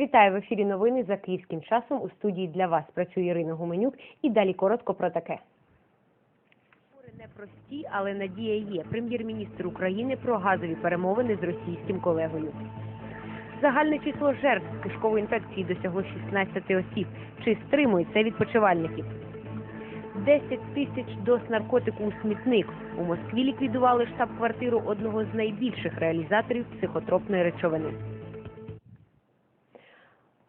Вітаю в ефірі новини за київським часом. У студії для вас працює Ірина Гуменюк. І далі коротко про таке. Не прості, але надія є. Прем'єр-міністр України про газові перемовини з російським колегою. Загальне число жертв кишкової інфекції досягло 16 осіб. Чи стримують це відпочивальників? 10 тисяч доз наркотику у смітник. У Москві ліквідували штаб-квартиру одного з найбільших реалізаторів психотропної речовини.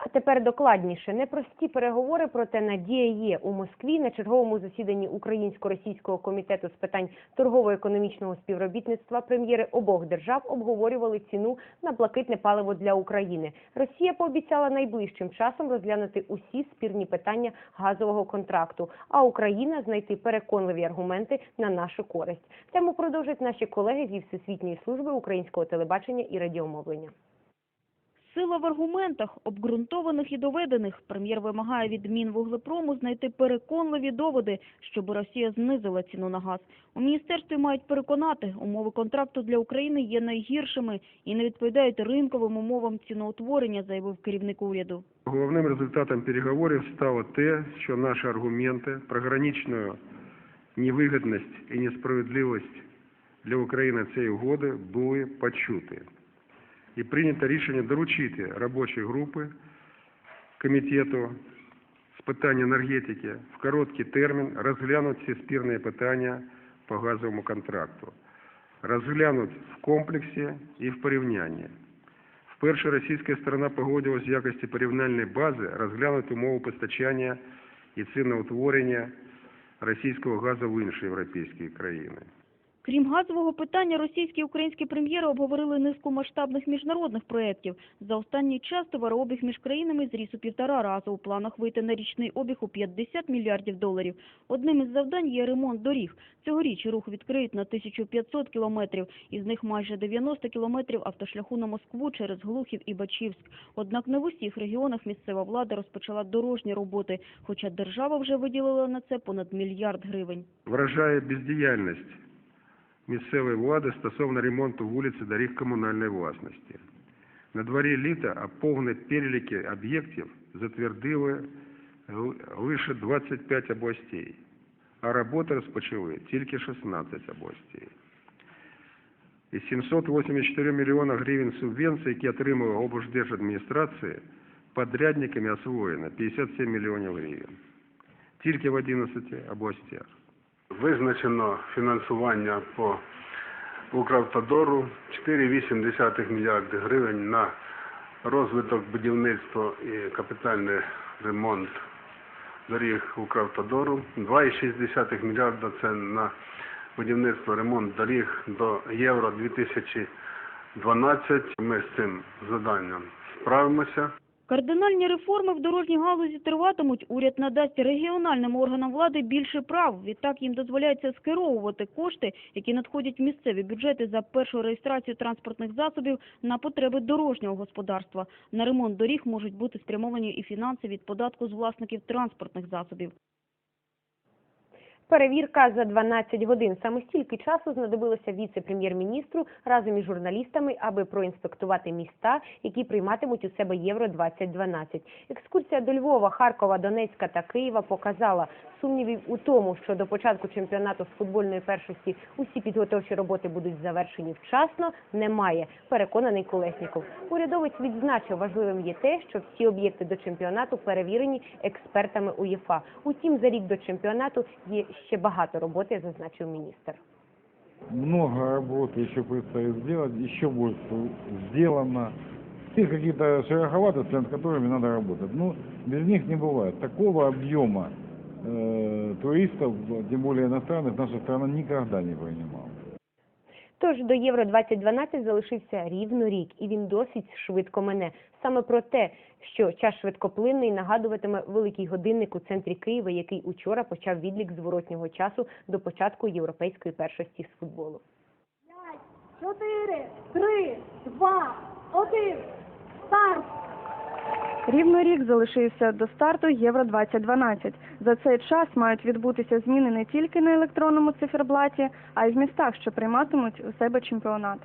А тепер докладніше. Непрості переговори, проте надія є. У Москві на черговому засіданні Українсько-російського комітету з питань торгово-економічного співробітництва прем'єри обох держав обговорювали ціну на блакитне паливо для України. Росія пообіцяла найближчим часом розглянути усі спірні питання газового контракту, а Україна знайти переконливі аргументи на нашу користь. Тему продовжать наші колеги зі Всесвітньої служби українського телебачення і радіомовлення. Сила в аргументах, обґрунтованих і доведених. Прем'єр вимагає від Мінвуглепрому знайти переконливі доводи, щоб Росія знизила ціну на газ. У міністерстві мають переконати, умови контракту для України є найгіршими і не відповідають ринковим умовам ціноутворення, заявив керівник уряду. Головним результатом переговорів стало те, що наші аргументи про граничну невигідність і несправедливість для України цієї угоди були почуті. І прийнято рішення доручити робочій групі комітету з питань енергетики в короткий термін розглянути всі спірні питання по газовому контракту. Розглянути в комплексі і в порівнянні. Вперше російська сторона погодилась в якості порівняльної бази розглянути умови постачання і ціноутворення російського газу в інші європейські країни. Крім газового питання, російські і українські прем'єри обговорили низку масштабних міжнародних проєктів. За останній час товарообіг між країнами зріс у півтора разу. У планах вийти на річний обіг у 50 мільярдів доларів. Одним із завдань є ремонт доріг. Цьогоріч рух відкриють на 1500 кілометрів. Із них майже 90 кілометрів автошляху на Москву через Глухів і Бачівськ. Однак не в усіх регіонах місцева влада розпочала дорожні роботи, хоча держава вже виділила на це понад мільярд гривень. Вражає бездіяльність місцевої влади стосовно ремонту вулиць і доріг комунальної власності. На дворі літа, а повні переліки об'єктів затвердили лише 25 областей, а роботи розпочали тільки 16 областей. Із 784 мільйона гривень субвенцій, які отримала облдержадміністрація, подрядниками освоєно 57 мільйонів гривень. Тільки в 11 областях. Визначено фінансування по Укравтодору 4,8 мільярди гривень на розвиток будівництва і капітальний ремонт доріг Укравтодору. 2,6 мільярда це на будівництво ремонт доріг до Євро 2012. Ми з цим заданням справимося. Кардинальні реформи в дорожній галузі триватимуть. Уряд надасть регіональним органам влади більше прав. Відтак їм дозволяється скеровувати кошти, які надходять в місцеві бюджети за першу реєстрацію транспортних засобів на потреби дорожнього господарства. На ремонт доріг можуть бути спрямовані і фінанси від податку з власників транспортних засобів. Перевірка за 12 годин. Саме стільки часу знадобилося віце-прем'єр-міністру разом із журналістами, аби проінспектувати міста, які прийматимуть у себе Євро 2012. Екскурсія до Львова, Харкова, Донецька та Києва показала сумнівів у тому, що до початку чемпіонату з футбольної першості усі підготовчі роботи будуть завершені вчасно. Немає. Переконаний Колесніков. Урядовець відзначив, важливим є те, що всі об'єкти до чемпіонату перевірені експертами УЄФА. Утім, за рік до чемпіонату є ще багато роботи, зазначив міністр. Много работы еще предстоит сделать, еще будет сделано. Есть какие-то шероховатости, над которыми надо работать. Ну, без них не бывает. Такого объема э, туристов, тем более иностранных, наша страна никогда не принимала. Тож до Євро 2012 залишився рівно рік, і він досить швидко мене. Саме про те, що час швидкоплинний нагадуватиме великий годинник у центрі Києва, який учора почав відлік зворотнього часу до початку європейської першості з футболу. чотири, три, два, один, старт! Рівно рік залишився до старту Євро-2012. За цей час мають відбутися зміни не тільки на електронному циферблаті, а й в містах, що прийматимуть у себе чемпіонат.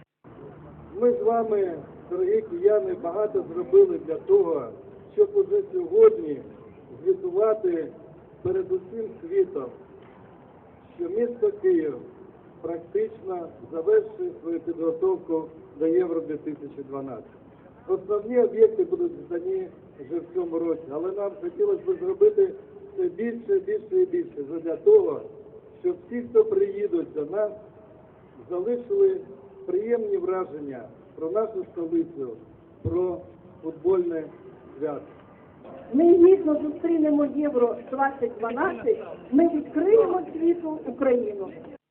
Ми з вами дорогі кияни, багато зробили для того, щоб уже сьогодні звітувати перед усім світом, що місто Київ практично завершує свою підготовку до Євро 2012. Основні об'єкти будуть здані вже в цьому році, але нам хотілося б зробити все більше, більше і більше для того, щоб всі, хто приїдуть до нас, залишили приємні враження про нашу столицю, про футбольне свято. Ми гідно зустрінемо Євро 2012, ми відкриємо світу Україну.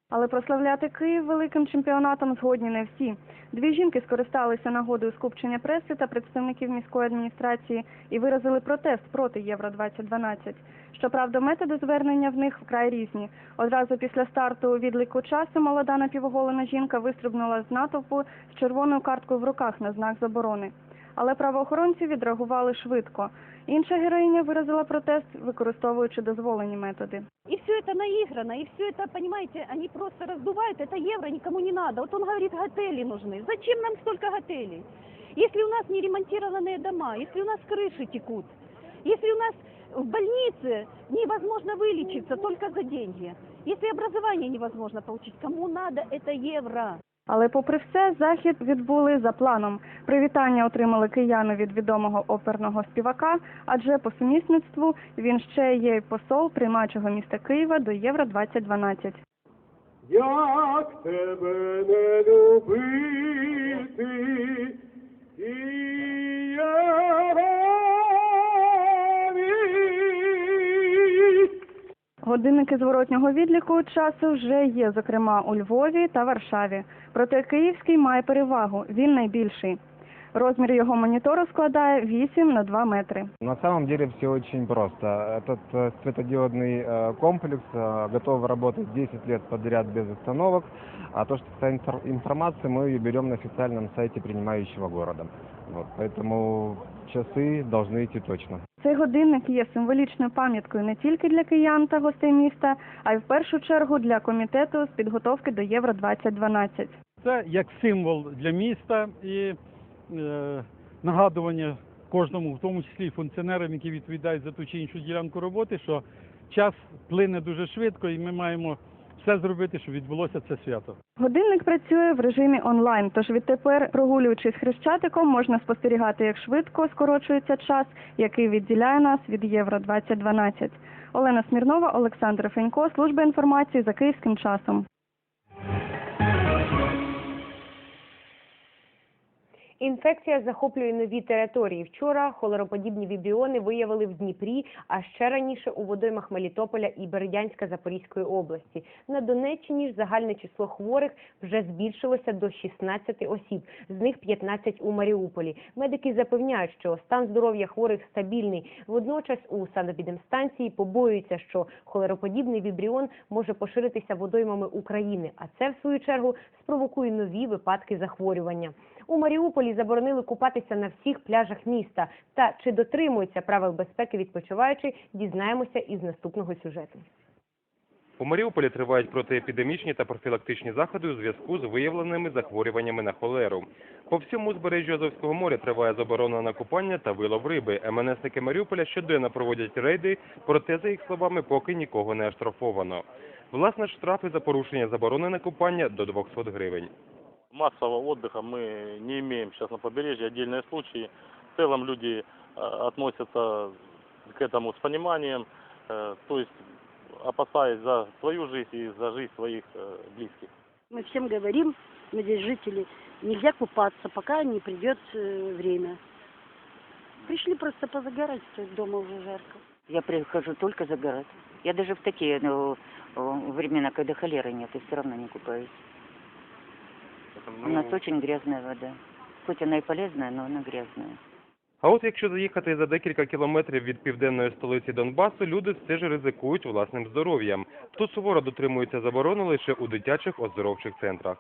Але прославляти Київ великим чемпіонатом згодні не всі. Дві жінки скористалися нагодою скупчення преси та представників міської адміністрації і виразили протест проти Євро 2012. Щоправда, методи звернення в них вкрай різні. Одразу після старту відліку часу молода напівоголена жінка вистрибнула з натовпу з червоною карткою в руках на знак заборони Але правоохоронці відреагували швидко. Інша героїня виразила протест, використовуючи дозволені методи. И все это наиграно, и все это, понимаете, они просто раздувают, это евро никому не надо. Вот он говорит, готели нужны. Зачем нам столько готелей? Если у нас не ремонтированные дома, если у нас крыши текут, если у нас в больнице невозможно вылечиться только за деньги, если образование невозможно получить, кому надо это евро? Але попри все, захід відбули за планом. Привітання отримали кияни від відомого оперного співака, адже по сумісництву він ще є посол приймачого міста Києва до Євро 2012. Як тебе не любити, Києві? Годинники зворотнього відліку часу вже є, зокрема у Львові та Варшаві. Проте київський має перевагу. Він найбільший. Розмір його монітору складає 8 на 2 метри. На самом деле все очень просто. Этот э, светодиодный э, комплекс э, готов работать 10 лет подряд без остановок, а то, что касается инфор- информации, мы ее берем на официальном сайте принимающего города. Вот, поэтому часы должны идти точно. Цей годинник є символічною пам'яткою не тільки для киян та гостей міста, а й в першу чергу для комітету з підготовки до Євро 2012. Це як символ для міста і е, нагадування кожному, в тому числі функціонерам, які відповідають за ту чи іншу ділянку роботи, що час плине дуже швидко, і ми маємо все зробити, щоб відбулося це свято. Годинник працює в режимі онлайн, тож відтепер, прогулюючись хрещатиком, можна спостерігати, як швидко скорочується час, який відділяє нас від Євро 2012. Олена Смірнова, Олександр Фенько, служба інформації за київським часом. Інфекція захоплює нові території. Вчора холероподібні вібріони виявили в Дніпрі, а ще раніше у водоймах Мелітополя і Бердянська Запорізької області. На Донеччині ж загальне число хворих вже збільшилося до 16 осіб, з них 15 у Маріуполі. Медики запевняють, що стан здоров'я хворих стабільний. Водночас у санепідемстанції побоюються, що холероподібний вібріон може поширитися водоймами України, а це в свою чергу спровокує нові випадки захворювання. У Маріуполі заборонили купатися на всіх пляжах міста. Та чи дотримуються правил безпеки відпочиваючи, дізнаємося із наступного сюжету. У Маріуполі тривають протиепідемічні та профілактичні заходи у зв'язку з виявленими захворюваннями на холеру. По всьому узбережжю Азовського моря триває заборона на купання та вилов риби. МНСники Маріуполя щоденно проводять рейди, проте, за їх словами, поки нікого не оштрафовано. Власне, штрафи за порушення заборони на купання до 200 гривень. Массового отдыха мы не имеем сейчас на побережье, отдельные случаи. В целом люди э, относятся к этому с пониманием, э, то есть опасаясь за свою жизнь и за жизнь своих э, близких. Мы всем говорим, мы здесь жители, нельзя купаться, пока не придет время. Пришли просто позагорать, то есть дома уже жарко. Я прихожу только загорать. Я даже в такие ну, времена, когда холеры нет, и все равно не купаюсь. У нас очень грязная вода. Хоч вона і полезна, але вона грязна. А от якщо заїхати за декілька кілометрів від південної столиці Донбасу, люди все ж ризикують власним здоров'ям. Тут суворо дотримуються заборони лише у дитячих оздоровчих центрах.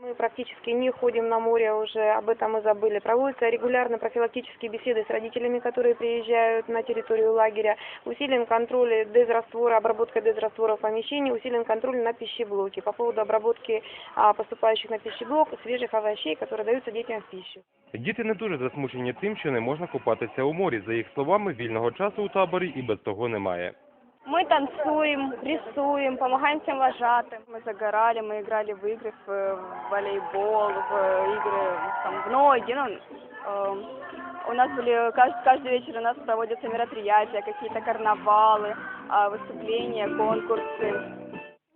Мы практически не ходим на море уже, об этом мы забыли. Проводятся регулярно профилактические беседы с родителями, которые приезжают на территорию лагеря. Усилен контроль дезраствора, обработка дезраствора в помещении, усилен контроль на пищеблоке. По поводу обработки а, поступающих на пищеблок свежих овощей, которые даются детям в пищу. Діти не дуже засмучені тим, що не можна купатися у морі. За їх словами, вільного часу у таборі і без того немає. Мы танцуем, рисуем, помогаем всем вожатым. Мы загорали, мы играли в игры, в, э, в волейбол, в игры там, в ноги. Ну, э, у нас были, каждый, каждый вечер у нас проводятся мероприятия, какие-то карнавалы, а, выступления, конкурсы.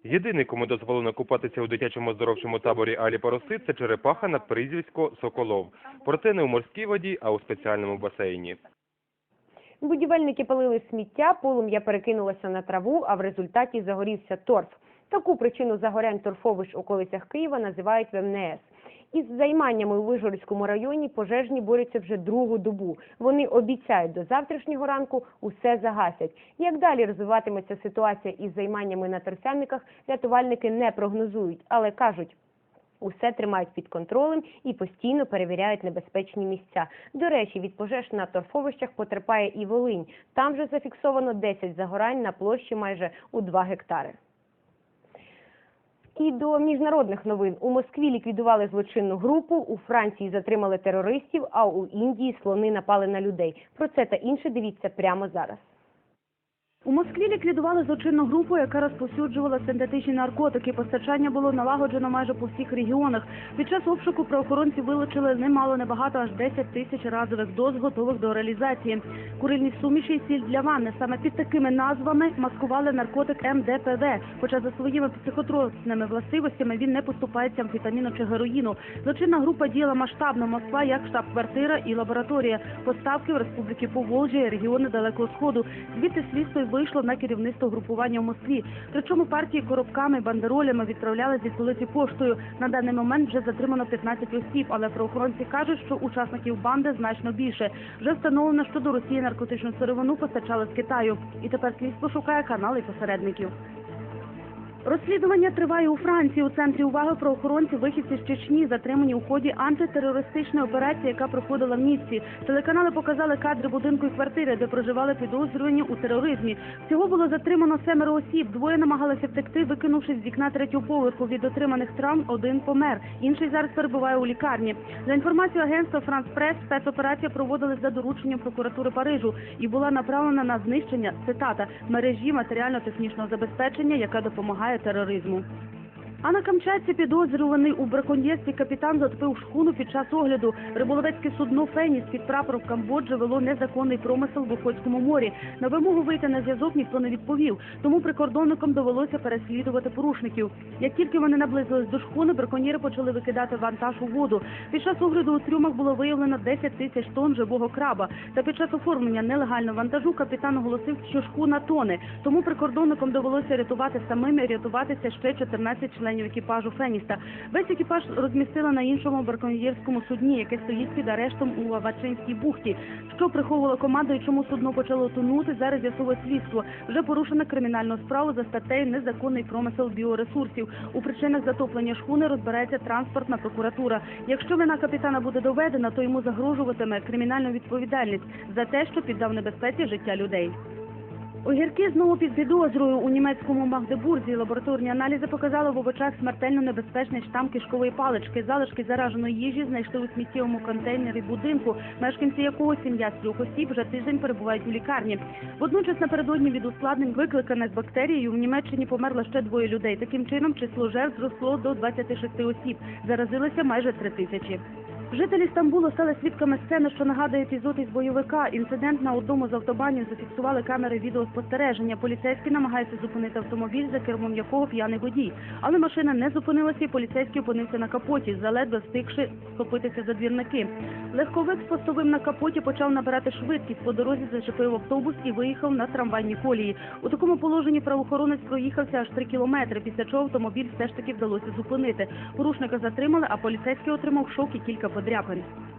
Єдиний, кому дозволено купатися у дитячому оздоровчому таборі Алі Пороси, це черепаха на прізвисько Соколов. Проте не у морській воді, а у спеціальному басейні. Будівельники палили сміття, полум'я перекинулося на траву, а в результаті загорівся торф. Таку причину загорянь торфовищ у околицях Києва називають в МНС. Із займаннями у Вижгородському районі пожежні борються вже другу добу. Вони обіцяють до завтрашнього ранку усе загасять. Як далі розвиватиметься ситуація із займаннями на торфяниках, рятувальники не прогнозують, але кажуть, Усе тримають під контролем і постійно перевіряють небезпечні місця. До речі, від пожеж на торфовищах потерпає і Волинь. Там вже зафіксовано 10 загорань на площі майже у 2 гектари. І до міжнародних новин у Москві ліквідували злочинну групу, у Франції затримали терористів, а у Індії слони напали на людей. Про це та інше дивіться прямо зараз. У Москві ліквідували злочинну групу, яка розповсюджувала синтетичні наркотики. Постачання було налагоджено майже по всіх регіонах. Під час обшуку правоохоронці вилучили немало небагато, аж 10 тисяч разових доз, готових до реалізації. Курильні суміші і сіль для ванни. Саме під такими назвами маскували наркотик МДПВ. Хоча за своїми психотропними властивостями він не поступається амфетаміну чи героїну. Злочинна група діяла масштабно. Москва як штаб-квартира і лабораторія. Поставки в Республіки Поволжя і регіони Далекого Сходу. Звідти слідство вийшло на керівництво групування в Москві. Причому партії коробками, бандеролями відправляли зі столиці поштою. На даний момент вже затримано 15 осіб, але правоохоронці кажуть, що учасників банди значно більше. Вже встановлено, що до Росії наркотичну сировину постачали з Китаю. І тепер слідство шукає канали посередників. Розслідування триває у Франції. У центрі уваги правоохоронці вихідці з Чечні, затримані у ході антитерористичної операції, яка проходила в місті. Телеканали показали кадри будинку і квартири, де проживали підозрювані у тероризмі. Всього було затримано семеро осіб. Двоє намагалися втекти, викинувшись з вікна третього поверху. Від отриманих травм один помер. Інший зараз перебуває у лікарні. За інформацією агентства Франс Прес, спецоперація проводилась за дорученням прокуратури Парижу і була направлена на знищення цитата мережі матеріально-технічного забезпечення, яка допомагає é terrorismo. А на Камчатці підозрюваний у браконьєрстві капітан затопив шхуну під час огляду. Риболовецьке судно «Феніс» під прапором Камбоджі вело незаконний промисел в Охотському морі. На вимогу вийти на зв'язок ніхто не відповів, тому прикордонникам довелося переслідувати порушників. Як тільки вони наблизились до шхуни, браконьєри почали викидати вантаж у воду. Під час огляду у трюмах було виявлено 10 тисяч тонн живого краба. Та під час оформлення нелегального вантажу капітан оголосив, що шхуна тоне. Тому прикордонникам довелося рятувати самим і рятуватися ще 14 членів екіпажу Феніста. Весь екіпаж розмістили на іншому браконьєрському судні, яке стоїть під арештом у Авачинській бухті. Що приховувало команду і чому судно почало тонути, зараз з'ясовує слідство. Вже порушена кримінальну справу за статтею незаконний промисел біоресурсів. У причинах затоплення шхуни розбирається транспортна прокуратура. Якщо вина капітана буде доведена, то йому загрожуватиме кримінальна відповідальність за те, що піддав небезпеці життя людей. Огірки знову під підозрою у німецькому Магдебурзі. Лабораторні аналізи показали в овочах смертельно небезпечний штам кишкової палички. Залишки зараженої їжі знайшли у сміттєвому контейнері будинку, мешканці якого сім'я з трьох осіб вже тиждень перебувають у лікарні. Водночас напередодні від ускладнень, викликаних бактерією, в Німеччині померло ще двоє людей. Таким чином число жертв зросло до 26 осіб. Заразилося майже три тисячі. Жителі Стамбулу стали свідками сцени, що нагадує епізод із бойовика. Інцидент на одному з автобанів зафіксували камери відеоспостереження. Поліцейські намагаються зупинити автомобіль, за кермом якого п'яний водій. Але машина не зупинилася, і поліцейський опинився на капоті, заледве встигши схопитися за двірники. Легковик з постовим на капоті почав набирати швидкість. По дорозі зачепив автобус і виїхав на трамвайні колії. У такому положенні правоохоронець проїхався аж три кілометри, після чого автомобіль все ж таки вдалося зупинити. Порушника затримали, а поліцейський отримав шок і кілька Rodrigo.